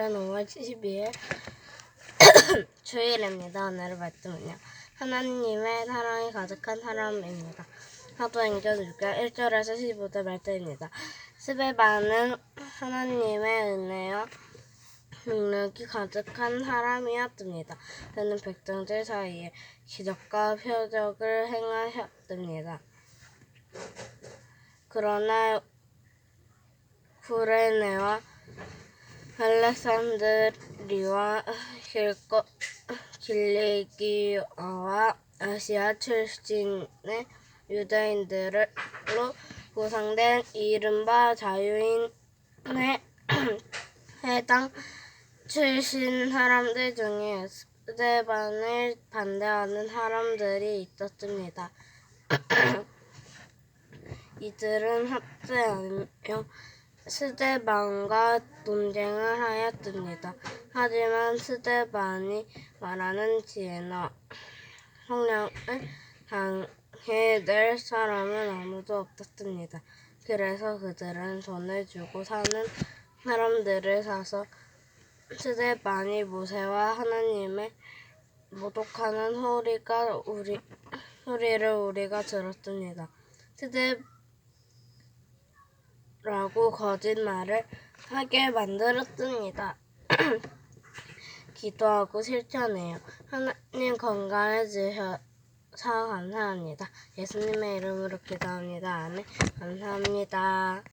오늘은 5월 12일 주일입니다. 오늘의 말씀은요. 하나님의 사랑이 가득한 사람입니다. 사도행전 6장 1절에서 15절 말씀입니다. 스베반은 하나님의 은혜와 능력이 가득한 사람이었습니다. 그는 백성들 사이에 기적과 표적을 행하셨습니다. 그러나 구레네와 알렉산드리와 길거, 길리기와 아시아 출신의 유대인들로 구성된 이른바 자유인의 해당 출신 사람들 중에 스데반을 반대하는 사람들이 있었습니다. 이들은 합세하며 스데반과 논쟁을 하였습니다. 하지만 스데반이 말하는 지혜나 성령을 당해낼 사람은 아무도 없었습니다. 그래서 그들은 돈을 주고 사는 사람들을 사서 스데반이 모세와 하나님의 모독하는 소리가 우리 소리를 우리가 들었습니다. 스데 라고 거짓말을 하게 만들었습니다. 기도하고 실천해요. 하나님 건강해 주셔서 감사합니다. 예수님의 이름으로 기도합니다. 아멘. 감사합니다.